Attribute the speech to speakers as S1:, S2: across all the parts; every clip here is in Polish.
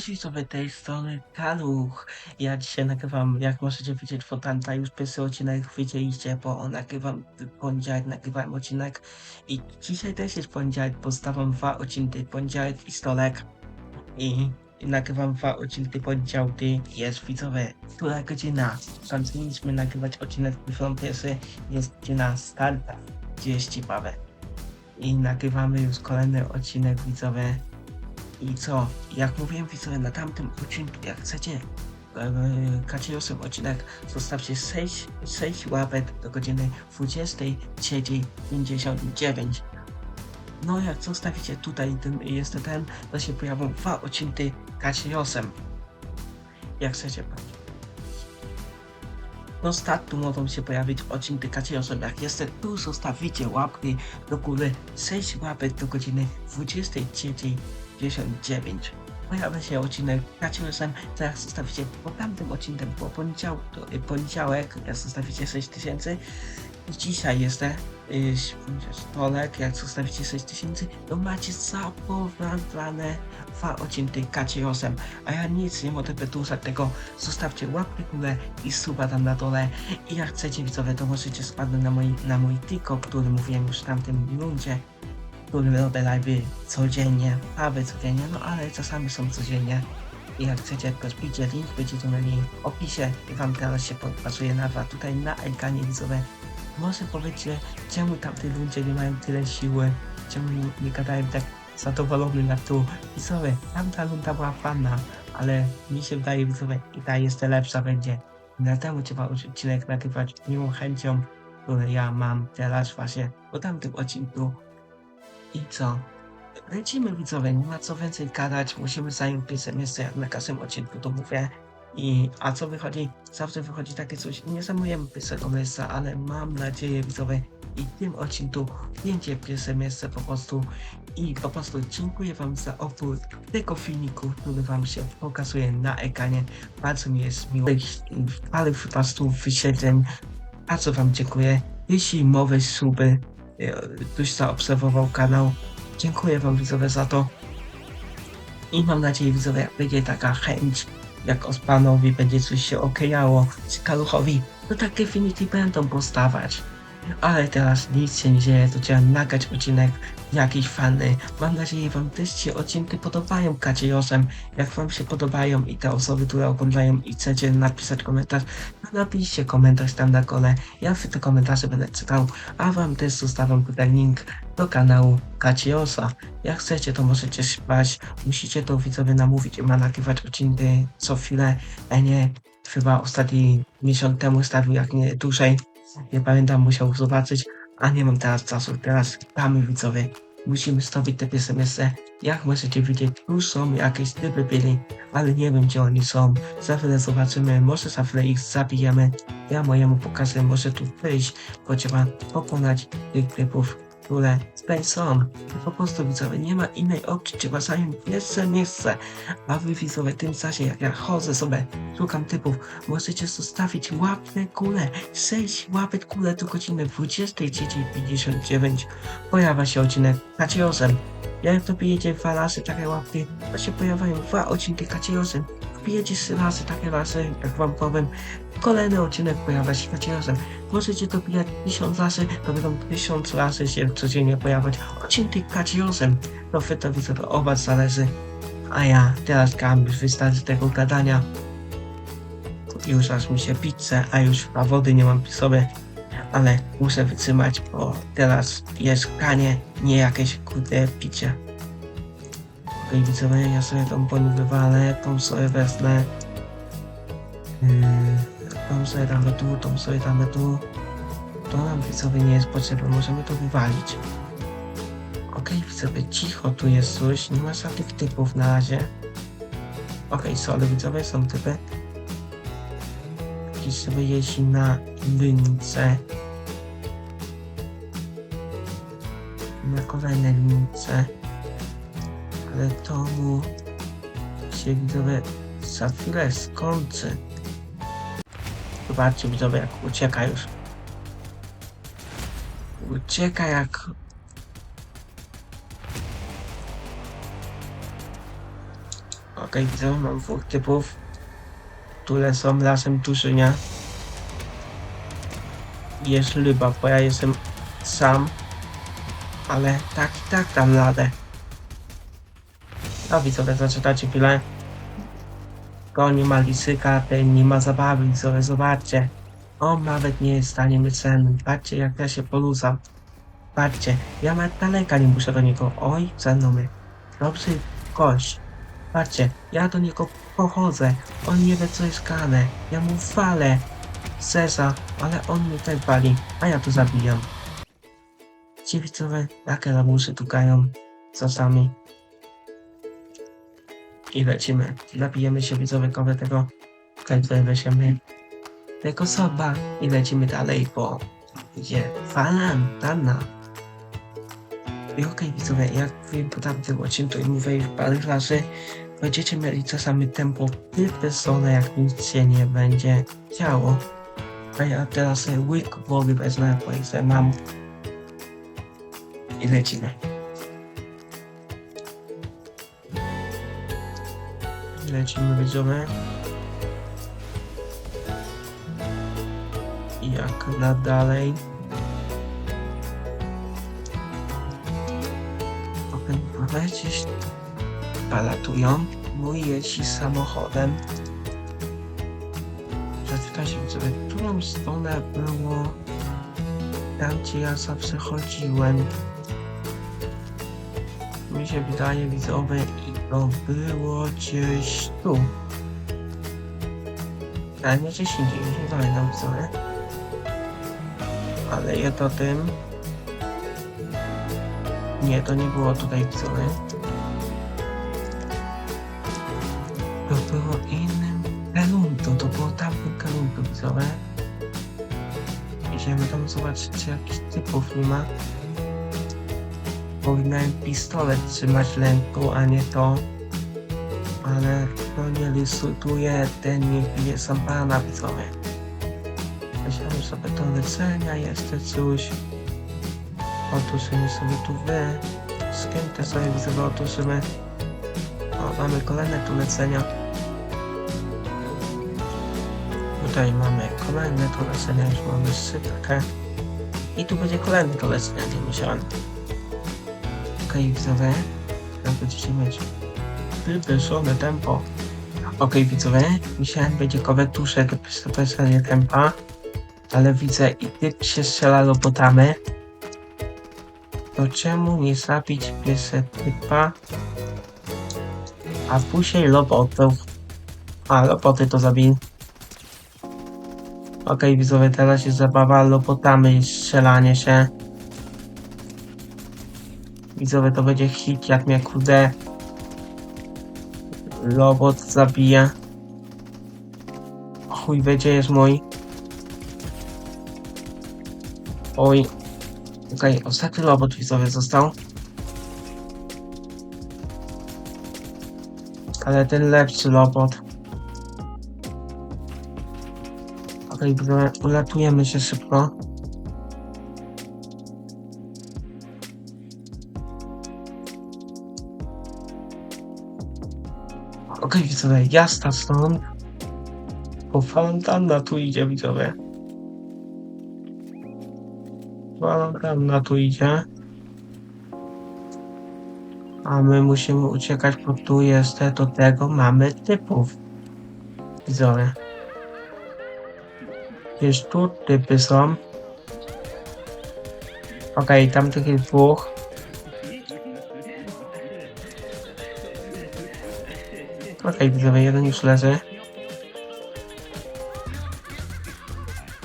S1: Cześć sobie tej strony Kaluch. Ja dzisiaj nagrywam, jak możecie widzieć fotanta, już pierwszy odcinek widzieliście, bo nagrywam poniedziałek, nagrywałem odcinek i dzisiaj też jest poniedziałek, bo dwa odcinki, poniedziałek i stolek. I nagrywam dwa odcinki poniedziałki, jest widzowie, która godzina, skończyliśmy nagrywać odcinek pierwszy, jest godzina starta, 30 bawę i nagrywamy już kolejny odcinek widzowie i co? Jak mówiłem widzowie na tamtym odcinku, jak chcecie e, Kaciosem odcinek, zostawcie 6, 6 łapek do godziny 23.59. No jak zostawicie tutaj ten, jest ten, to się pojawią dwa odcinki Kaciosem. Jak chcecie patrzeć. No startu mogą się pojawić odcinki Kaciosem. Jak jeszcze tu zostawicie łapki do góry 6 łapek do godziny 23.59. 59. Pojawia się odcinek Kaciosem, to jak zostawicie po tamtym odcinkiem, po poniedziałek, y, poniedziałek jak zostawicie 6000 i dzisiaj jest te y, stolek, jak zostawicie 6000, to macie zapowiadane dwa odcinki Kaciosem, a ja nic nie mogę wydłużać tego, zostawcie łapkę w górę i suba tam na dole. I jak chcecie widzowie, to możecie spadnąć na mój, na mój TikTok, który mówiłem już w tamtym rundzie, który robię live'y codziennie, prawie codziennie, no ale czasami są codziennie. I jak chcecie, wbijcie link, będziecie mieli w opisie i wam teraz się podpasuje nazwa tutaj na ekranie widzowie. Może powiecie, czemu tamte ludzie nie mają tyle siły, czemu nie gadają tak zadowolony na tu. Widzowie, tamta runda była fajna, ale mi się wydaje widzowie i ta jeszcze lepsza będzie. Na trzeba odcinek nagrywać miłą chęcią, które ja mam teraz właśnie po tamtym odcinku i co? Lecimy widzowie, nie ma co więcej gadać, musimy zająć pisem jeszcze jak na każdym odcinku to mówię. I a co wychodzi? Zawsze wychodzi takie coś, nie zamujemy pierwszego miejsca, ale mam nadzieję widzowie i w tym odcinku pięcie pierwsze miejsce po prostu i po prostu dziękuję wam za opór tego filmiku, który wam się pokazuje na ekranie. Bardzo mi jest miło. Ale po prostu wyświetleń. Bardzo wam dziękuję. Jeśli mowy suby, ktoś zaobserwował kanał. Dziękuję wam widzowie za to. I mam nadzieję widzowie, jak będzie taka chęć, jak Ospanowi będzie coś się okejało, czy Kaluchowi, to takie filmiki będą powstawać. Ale teraz nic się nie dzieje, to trzeba nagrać odcinek jakiś fany. Mam nadzieję wam też się odcinki podobają Kaciosem. Jak wam się podobają i te osoby, które oglądają i chcecie napisać komentarz, to napiszcie komentarz tam na kole. Ja te komentarze będę czytał, a wam też zostawiam tutaj link do kanału Kaciosa. Jak chcecie, to możecie spać. Musicie to widzowie namówić i ma nagrywać odcinki co chwilę, a nie chyba ostatni miesiąc temu stawił, jak nie dłużej. Nie pamiętam, musiał zobaczyć, a nie mam teraz czasu. Teraz gramy widzowie. Musimy stawić te miejsce. Jak możecie widzieć, tu są jakieś typy byli, ale nie wiem gdzie oni są. Za chwilę zobaczymy, może za chwilę ich zabijemy. Ja mojemu pokażę, może tu wyjść, bo trzeba pokonać tych typów, które są. Po prostu widzowie, nie ma innej opcji, trzeba zająć pierwsze miejsce. A wy widzowie, w tym czasie jak ja chodzę sobie, szukam typów, możecie zostawić łapkę kulę. 6 łapek kulę do godziny 23.59 pojawia się odcinek Kaciosem. Jak to bijecie dwa razy takie łapki, to się pojawiają dwa odcinki Kaciosem. Wbijecie razy takie razy, jak wam powiem, kolejny odcinek pojawia się Kaciosem. Możecie to bijać 1000 razy, to będą 1000 razy się codziennie pojawiać odcinki Kaciosem. No wy to widzę, to o was zależy. A ja teraz gram już wystarczy tego gadania. Już aż mi się pizzę, a już a wody nie mam sobie. Ale muszę wytrzymać, bo teraz jest kanie, nie jakieś kurde picie. Okej, widzowie, ja sobie tą polu wywalę, tą sobie wezmę. Yy, tą sobie damy tu, tą sobie damy tu. To nam widzowie nie jest potrzebne, możemy to wywalić. Okej, widzowie, cicho, tu jest coś, nie ma żadnych typów na razie. Okej, sorry, widzowie, są typy. Jakiś sobie jeździ na lince. Na kolejnej lince. Ale to mu się widzowie za chwilę skończy. Zobaczcie widzowie jak ucieka już. Ucieka jak... Ok, Okej, widzę, mam dwóch typów, które są lasem Tuszynia. Jest ryba, bo ja jestem sam, ale tak i tak dam radę. A widzowie, zaczytacie chwilę. Go nie ma lisyka, ten nie ma zabawy, widzowie, zobaczcie. On nawet nie jest w stanie cenny. Patrzcie, jak ja się polusam. Patrzcie, ja nawet daleka nie muszę do niego. Oj, za mną my. Dobry gość. Patrzcie, ja do niego pochodzę. On nie wie, co jest kane. Ja mu walę. Sesa, ale on mnie tak wali, a ja tu zabijam. Ci widzowie, jakie lamusy tukają. Co sami. I lecimy. Zabijemy się widzowie kowe tego. Tutaj weźmiemy tego soba i lecimy dalej, bo idzie falantana. I okej widzowie, jak mówiłem po tamtym odcinku i mówię już parę razy, będziecie mieli czasami tempo wypysone, jak nic się nie będzie działo. A ja teraz łyk wody bo jeszcze mam. I lecimy. Lecimy widzowie. Jak na dalej. Okej, gdzieś palatują. Mój jeździ samochodem. Zapytajcie sobie, którą stronę było tam, gdzie ja zawsze chodziłem. Mi się wydaje widzowie to było gdzieś tu. A nie gdzieś indziej, nie pamiętam widzowie. Ale jest o tym. Nie, to nie było tutaj widzowie. To było innym Kelunto, to było tamtym Kelunto widzowie. Idziemy tam zobaczyć, czy jakichś typów nie ma. Powinienem pistolet trzymać w ręku, a nie to. Ale no nie licytuje, ten nie bije sam pana widzowie. Weźmiemy sobie do lecenia, jeszcze coś. Otuszymy sobie tu wy. Skętę sobie widzowie otuszymy. O, mamy kolejne tu lecenia. Tutaj mamy kolejne to lecenia, już mamy sypkę. I tu będzie kolejne to lecenia, nie musiałem. Okej, widzowie. Teraz będziecie mieć wywyższone tempo. Okej, widzowie. Myślałem, będzie kowetuszek przy wywyższenie tempa. Ale widzę i typ się strzela robotami. To czemu nie zabić pierwsze typa? A później robotów. A, roboty to zabij. Okej, widzowie, teraz jest zabawa robotami i strzelanie się. Widzowie, to będzie hit, jak mnie kurde robot zabija. Chuj, jest mój. Oj. Okej, ostatni robot widzowie został. Ale ten lepszy robot. Okej, widzowie, ulatujemy się szybko. Widzowie, jasna stąd. Bo falantanna tu idzie, widzowie. Falantanna tu idzie. A my musimy uciekać, bo tu jest do tego mamy typów. Widzowie. Gdzieś tu typy są. Okej, tam tych jest dwóch. Okej, widzowie, jeden już leży.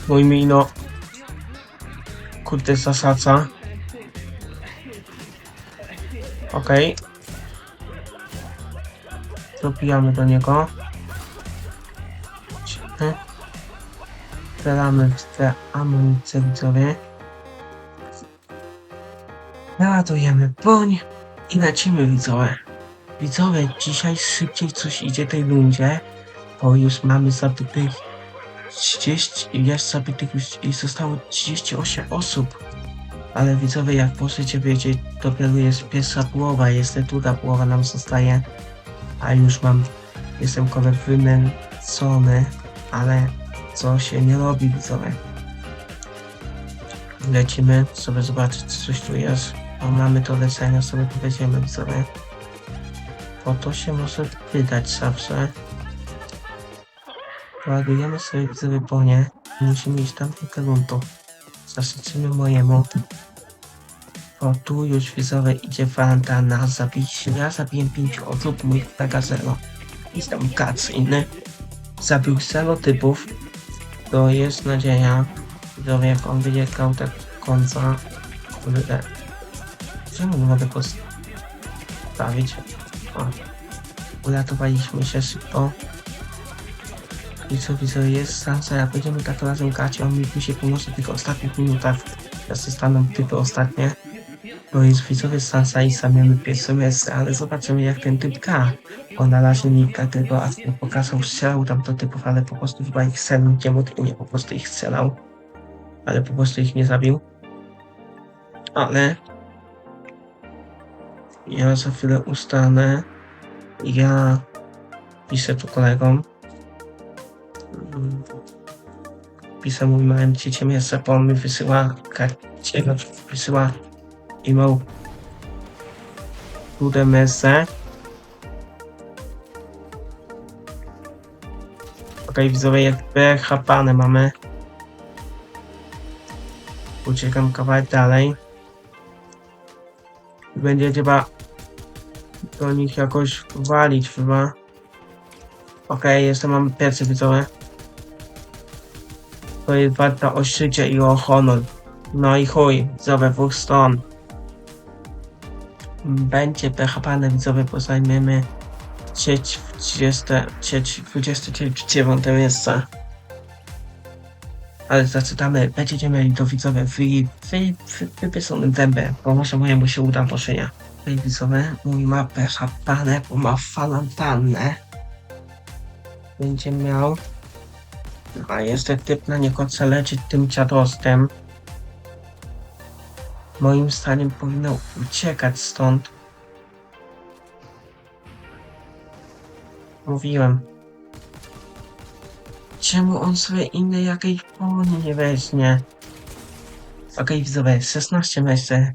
S1: Mój mino. Kurde, zasadza. Okej. Dobijamy do niego. Strzelamy w te amunicje, widzowie. Naładujemy broń i lecimy, widzowie. Widzowie, dzisiaj szybciej coś idzie tej rundzie, bo już mamy zabitych 30, jest zabitych już i zostało 38 osób. Ale widzowie, jak możecie wiedzieć, dopiero jest pierwsza połowa, jest druga połowa nam zostaje, a już mam Jestem kole wymęcony, ale co się nie robi, widzowie. Lecimy sobie zobaczyć, co coś tu jest. Mamy to lecenie, sobie powiedziemy, widzowie. Po to się może wydać zawsze. Ładujemy sobie widzowie po nie. Musimy iść tam do kierunku. Zasyczymy mojemu. O, tu już widzowie idzie Fanta na zabicie. Ja zabiłem 5 osób, mój kolega zero. Jest tam kac inny. Zabił zero typów. To jest nadzieja. Widzowie, jak on będzie grał tak do końca. Kurde. Czemu nie mogę postawić? O. Uratowaliśmy się szybko. I co widzę, jest szansa, jak będziemy tak razem grać, on mi się pomoże w tych ostatnich minutach. Ja staną typy ostatnie. Bo jest widzowie szansa i samiemy pierwsze miejsce, ale zobaczymy jak ten typ gra. On na razie gra tego, pokazał strzelał tam do typów, ale po prostu chyba ich strzelał, nie, nie po prostu ich strzelał. Ale po prostu ich nie zabił. Ale ja za chwilę ustanę. Ja piszę tu kolegom. Piszę mój małym dzieciem jeszcze, bo on mi wysyła karcie, wysyła e-mail UDMS. Okej, widzowie, jak PHP mamy. Uciekam kawałek dalej. Będzie trzeba do nich jakoś walić chyba. Okej, jestem, mamy plecy widzowie. To jest walka o życie i o honor. No i chuj, widzowie, dwóch stron. Będzie PHP widzowie, bo zajmiemy trzeci, 30, trzeci, 29 miejsce. Ale zaczynamy, będziecie mieli to widzowie wy, wy, wy, wypisane dębę, bo może mojemu się uda poszenia. Ej widzowie, mój ma PHP, bo ma falantannę. Będzie miał a jeszcze typ na niego chce lecieć tym dziadostem. Moim zdaniem powinno uciekać stąd. Mówiłem. Czemu on sobie innej jakiejś poni nie weźmie? Okej, widzowie, 16 miejsce.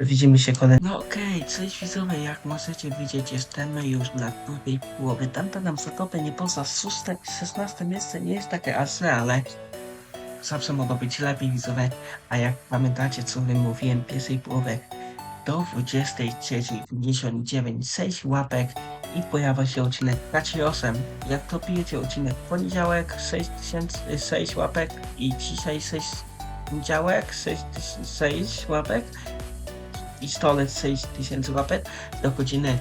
S1: Widzimy się kolejny. No okej, cześć widzowie, jak możecie widzieć, jesteśmy już na drugiej połowie. Tamta nam zatopy nie poza szóste, 16 miejsce nie jest takie źle, ale zawsze mogło być lepiej widzowie. A jak pamiętacie, co wam mówiłem pierwszej połowie, do 23.59 6 łapek i pojawia się odcinek 8. Jak to pijecie odcinek poniedziałek 6, 6 łapek i dzisiaj 6 poniedziałek 6, 6 łapek i stolec 6000 łapek do godziny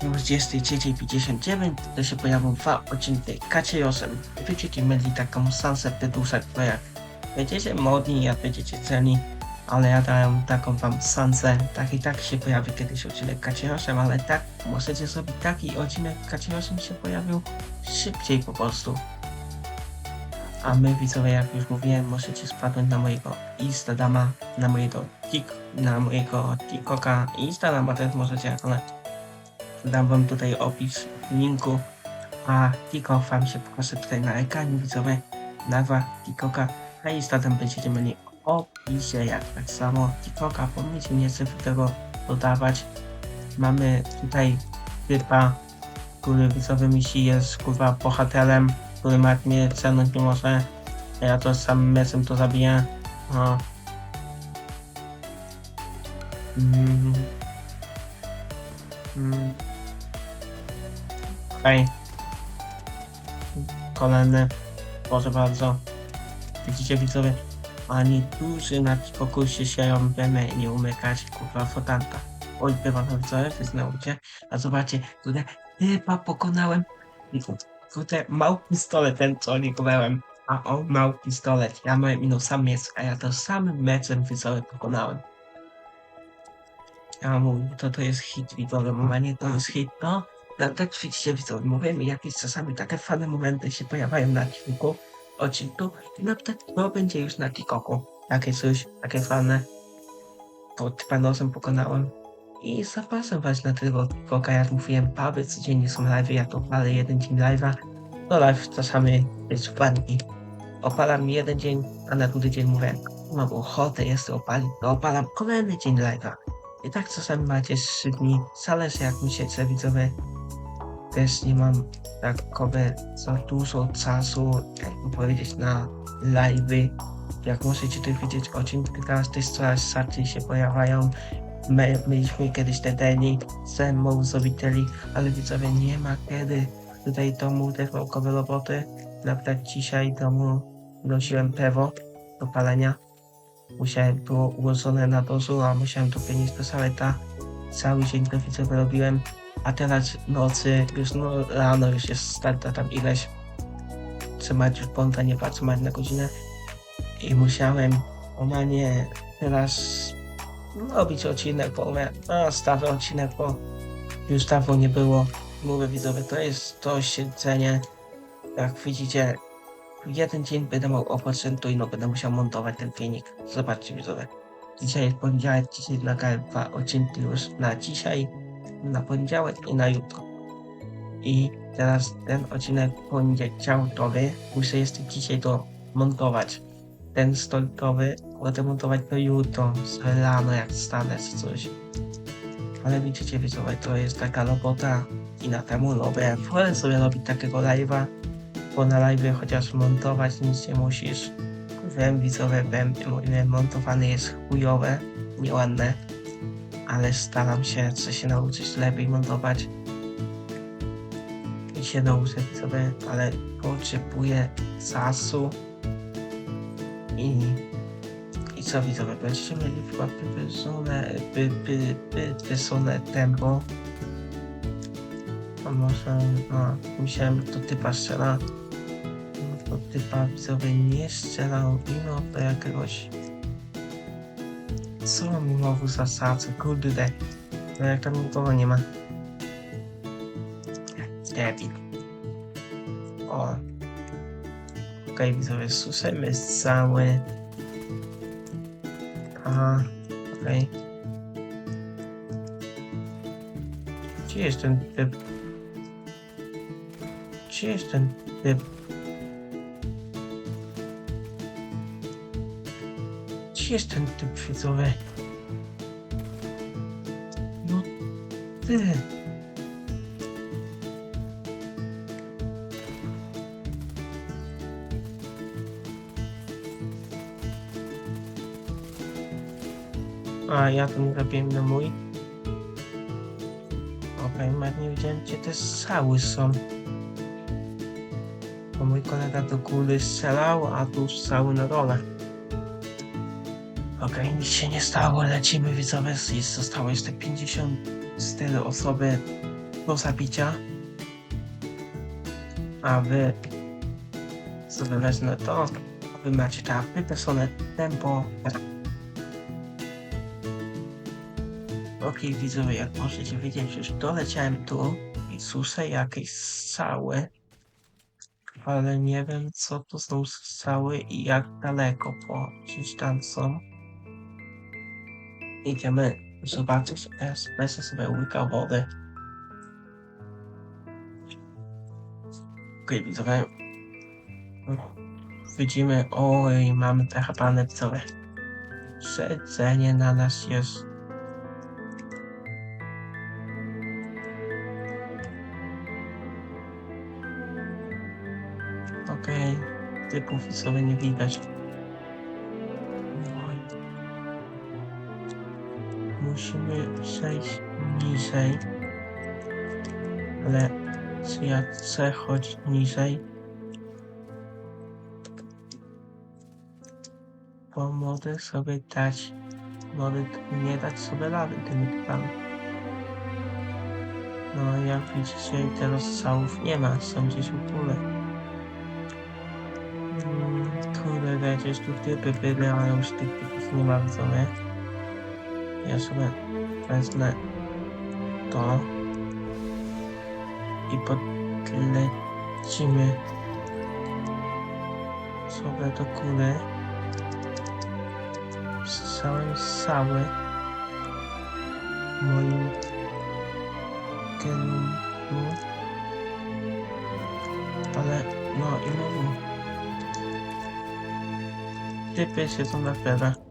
S1: 23.59 to się pojawią dwa odcinki KC8. Będziecie mieli taką wydłużać to jak będziecie modni, jak będziecie ceni, ale ja dałem taką wam szansę. Tak i tak się pojawi kiedyś odcinek KC8, ale tak możecie sobie taki odcinek KC8 się pojawił szybciej po prostu. A my widzowie, jak już mówiłem, możecie spadnąć na mojego Instagrama, na mojego tik, na mojego TikToka i Instagrama też możecie, ale dam wam tutaj opis linku, a TikTok wam się pokaże tutaj na ekranie widzowie, nazwa TikToka, a Instagram będziecie mieli opisie, jak tak samo TikToka, pomyślcie nie chcę tego dodawać. Mamy tutaj typa, który widzowie myśli jest kurwa bohaterem, który ma mnie cenąć nie może. Ja to sam mesem to zabiję. O. Mm. Mm. Okej. Kolejny. Proszę bardzo. Widzicie widzowie? Ani duży na pokusie się wiemy nie umykać, kurwa, fotanta. Oj, bywa to widzowie, wyznałcie. A zobaczcie, tutaj chyba pokonałem. Kurde, mały pistolet ten, co uniknąłem. A on mały pistolet. Ja miałem minus sam miecz, a ja to samym meczem widzowie pokonałem. Ja mówię, to to jest hit widzowy, momencie to jest hit, na tak widzicie widzowie, mówimy, jakieś czasami takie fajne momenty się pojawiają na odcinku, odcinku na przykład to będzie już na TikToku. Takie coś, takie fajne. Pod panosem pokonałem. I zapraszam was na tego koka, jak mówiłem, pawy codziennie są live, ja to palę jeden dzień live'a. No live czasami jest dni. Opalam jeden dzień, a na drugi dzień mówię, mam ochotę jeszcze opalić, to opalam kolejny dzień live'a. I tak czasami macie trzy dni, zależy jak chce widzowie. Też nie mam takowe za dużo czasu, jakby powiedzieć, na live'y. Jak możecie tu widzieć, odcinki teraz też coraz rzadziej się pojawiają. My, mieliśmy kiedyś te dni z Mozowiteli, ale widzowie nie ma kiedy. Tutaj domu te fałkowe roboty. Na przykład dzisiaj domu nosiłem pewo do palenia. Musiałem, było ułożone na dozu, a musiałem to pieniądze do saleta. Cały dzień to widzowie robiłem. A teraz nocy, już no rano już jest starta tam ileś. Trzymać już ponta, nie patrzeć na godzinę. I musiałem normalnie teraz robić odcinek, bo mówię, a stawy odcinek, bo już dawno nie było. Mówię widzowie, to jest to siedzenie. Jak widzicie, w jeden dzień będę miał opoczętu i no będę musiał montować ten filmik. Zobaczcie widzowie. Dzisiaj jest poniedziałek, dzisiaj nagrałem dwa odcinki już na dzisiaj, na poniedziałek i na jutro. I teraz ten odcinek poniedziałkowy muszę jeszcze dzisiaj to montować. Ten stolikowy będę montować do jutro, z rano jak stanę czy coś. Ale widzicie widzowie, to jest taka robota i na temu lubię. Wolę sobie robić takiego live'a, bo na live chociaż montować nic nie musisz. Wiem widzowie, wiem, montowany jest chujowe, nieładne, ale staram się, chcę się nauczyć lepiej montować. I się nauczę widzowie, ale potrzebuję czasu i i co widzowie, będziecie mieli chyba by, wysone tempo. A może, no, musiałem do typa strzela. Do typa widzowie nie strzelał mimo do jakiegoś... Co mi znowu zasadzę, kurde. No jak tam nikogo nie ma. Debil. O. Okej widzowie, słyszymy cały... Aha, okej. Gdzie jest ten typ? Gdzie jest ten typ? Jest ten typ? No ty. A, ja ten robiłem na mój. Okej, okay, nie wiedziałem gdzie te strzały są. Bo mój kolega do góry strzelał, a tu strzały na dole. Okej, nic się nie stało, lecimy widzowie. Jest, zostało jeszcze 54 osoby do zabicia. A wy sobie to. Wy macie tak wypisane tempo. Okej, widzowie, jak możecie wiedzieć, już doleciałem tu i słyszę jakieś strzały, ale nie wiem, co to są strzały i jak daleko po gdzieś tam są. Idziemy zobaczyć, teraz sobie łyka wody. Okej, widzowie. Widzimy, oj, mamy trochę pane widzowie. Śledzenie na nas jest Okej, okay. typów sobie nie widać. Musimy przejść niżej. Ale czy ja chcę chodzić niżej? Bo mogę sobie dać, mogę nie dać sobie rady tymi typami. No jak widzicie teraz strzałów nie ma, są gdzieś w ogóle. Kurde, jakieś tu typy były, ale już tych typów nie ma widzowie. Ja sobie wezmę to i podlecimy sobie do góry z całym sały moim kierunku. Ale no i znowu typy siedzą na pewno.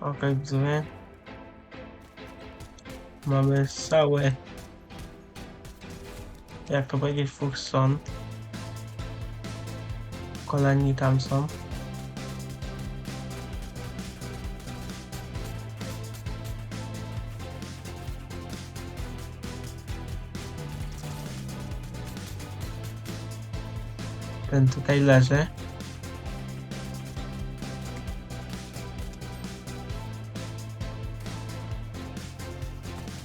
S1: Okej, widzowie. Mamy całe jak to powiedzieć, dwóch stron. Kolejni tam są. Ten tutaj leży.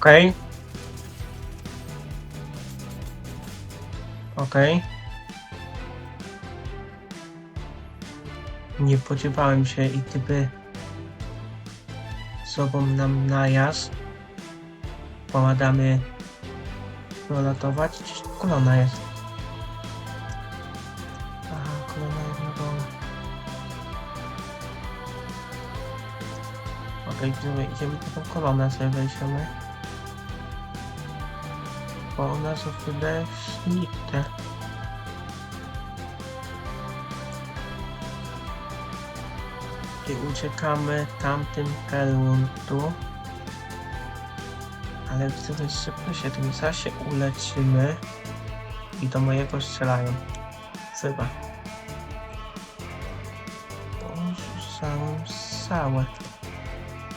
S1: Okej. Okej. Nie spodziewałem się i gdyby sobą nam najazd pomagamy prolatować. Gdzieś kolona jest. Aha, kolona jest na dole. Okej, okay, idziemy po tą kolonę sobie wejdziemy. Bo ona chyba śnite. I uciekamy tamtym kierunku. Ale widzowie szybko się tym się uleczymy. I do mojego strzelają. Chyba. Są całe.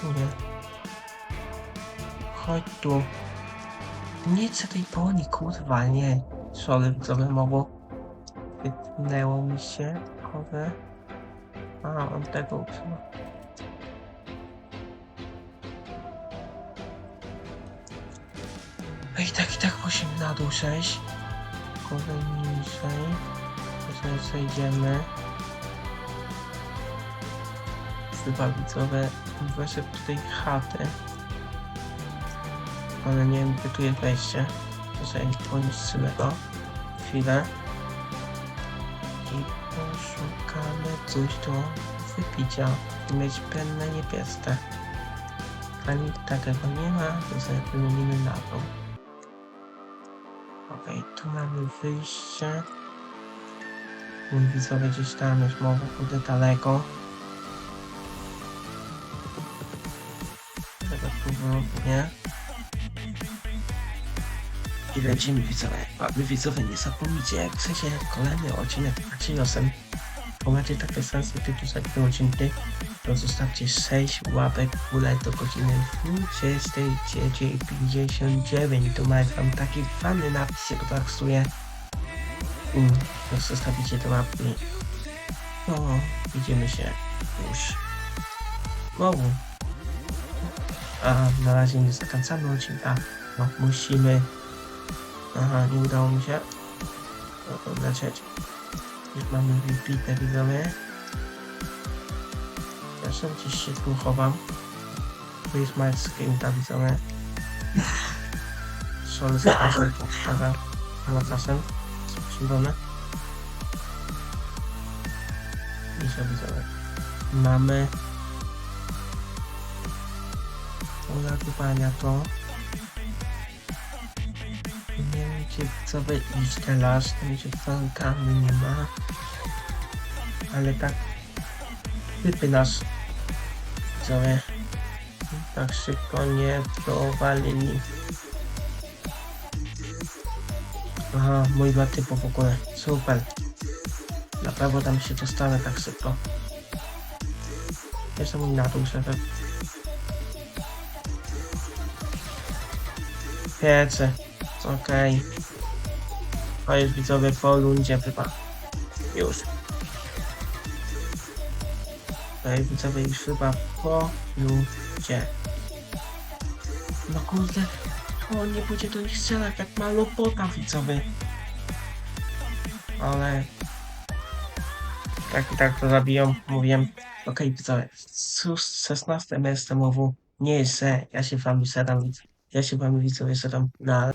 S1: Nie. Chodź tu. Nic tej poni, kurwa, nie. Sorry, mogło. Wytnęło mi się. Chodzę. A, on tego usunął. I tak, i tak musimy na dół przejść. Kolej niżej. To sobie zejdziemy. Chyba widzowie, weszedł tutaj chaty. Ale nie wiem, gdzie tu jest wejście. To sobie poniszczymy go. Chwilę. I poszukamy coś do wypicia. Mieć penne niebieskie. Ani takiego nie ma, to sobie wymienimy na dół. Okej, tu mamy wyjście. Mój widzowie gdzieś tam już może kurde daleko. Tego tu było, nie? I lecimy widzowie. A wy widzowie nie zapomnijcie, jak chcecie kolejny odcinek Maciejosem, bo macie takie sensy typu za te odcinki, to zostawcie 6 łapek w górę do godziny 23.59. To macie tam taki fajny napis, to taksuje. Mm, to zostawicie te łapki. No, widzimy się już. Znowu. A na razie nie zakończamy odcinka. No, musimy Aha, nie udało mi się. No to lecieć. Już mamy wybite widzowie. Sobie gdzieś się tu chowam. Tu jest moja skrzynka widzowie. Szol z kasem. Dobra, ma czasem. Sprzędzone. I się widzowie. Mamy ulatywania to. Iść teraz, tam gdzie fontany nie ma. Ale tak typy nas widzowie tak szybko nie powalili. Aha, mój dwa typu w ogóle. Super. Na pewno tam się dostanę tak szybko. Jeszcze mój na dół szefem. Piece. Okej. To jest widzowie po rundzie chyba. Już. To jest widzowie już chyba po rundzie. No kurde. O, nie pójdzie do nich strzelać jak ma lopota widzowie. Ale... Tak i tak to zabiją, mówiłem. Okej widzowie. Sus 16 MSTMW nie jest se. Ja się wam sedam. Ja się wam widzowie sedam na